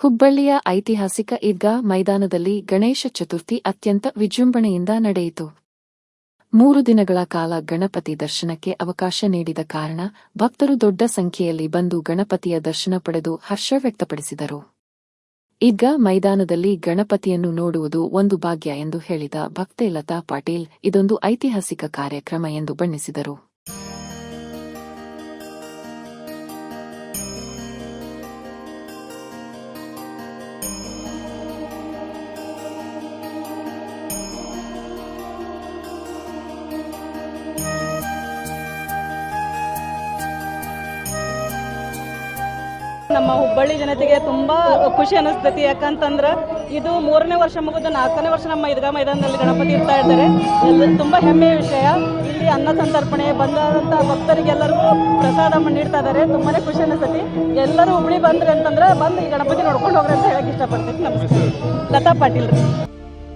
ಹುಬ್ಬಳ್ಳಿಯ ಐತಿಹಾಸಿಕ ಈದ್ಗಾ ಮೈದಾನದಲ್ಲಿ ಗಣೇಶ ಚತುರ್ಥಿ ಅತ್ಯಂತ ವಿಜೃಂಭಣೆಯಿಂದ ನಡೆಯಿತು. ಮೂರು ದಿನಗಳ ಕಾಲ ಗಣಪತಿ ದರ್ಶನಕ್ಕೆ ಅವಕಾಶ ನೀಡಿದ ಕಾರಣ ಭಕ್ತರು ದೊಡ್ಡ ಸಂಖ್ಯೆಯಲ್ಲಿ ಬಂದು ಗಣಪತಿಯ ದರ್ಶನ ಪಡೆದು ಹರ್ಷ ವ್ಯಕ್ತಪಡಿಸಿದರು. ಈದ್ಗಾ ಮೈದಾನದಲ್ಲಿ ಗಣಪತಿಯನ್ನು ನೋಡುವುದು ಒಂದು ಭಾಗ್ಯ ಎಂದು ಹೇಳಿದ ಭಕ್ತೆ ಲತಾ ಪಾಟೀಲ್, ಇದೊಂದು ಐತಿಹಾಸಿಕ ಕಾರ್ಯಕ್ರಮ ಎಂದು ಬಣ್ಣಿಸಿದರು. ನಮ್ಮ ಹುಬ್ಬಳ್ಳಿ ಜನತೆಗೆ ತುಂಬಾ ಖುಷಿ ಅನಿಸ್ತೈತಿ ಯಾಕಂತಂದ್ರೆ ಇದು ಮೂರನೇ ವರ್ಷ ಮುಗಿದು ನಾಲ್ಕನೇ ವರ್ಷ ನಮ್ಮ ಇದ್ಗಾ ಮೈದಾನದಲ್ಲಿ ಗಣಪತಿ ಇರ್ತಾ ಇದ್ದಾರೆ. ತುಂಬಾ ಹೆಮ್ಮೆಯ ವಿಷಯ. ಇಲ್ಲಿ ಅನ್ನ ಸಂತರ್ಪಣೆ ಬಂದಾದಂಥ ಭಕ್ತರಿಗೆಲ್ಲರಿಗೂ ಪ್ರಸಾದ ನೀಡ್ತಾ ಇದ್ದಾರೆ. ತುಂಬಾನೇ ಖುಷಿ ಅನಿಸ್ತೈತಿ ಎಲ್ಲರೂ ಹುಬ್ಳಿ ಬಂದ್ರಿ ಅಂತಂದ್ರೆ ಬಂದು ಈ ಗಣಪತಿ ನೋಡ್ಕೊಂಡು ಹೋಗ್ರಿ ಅಂತ ಹೇಳಕ್ ಇಷ್ಟಪಡ್ತೀನಿ. ನಮಸ್ಕಾರ. ಲತಾ ಪಾಟೀಲ್ ರೀ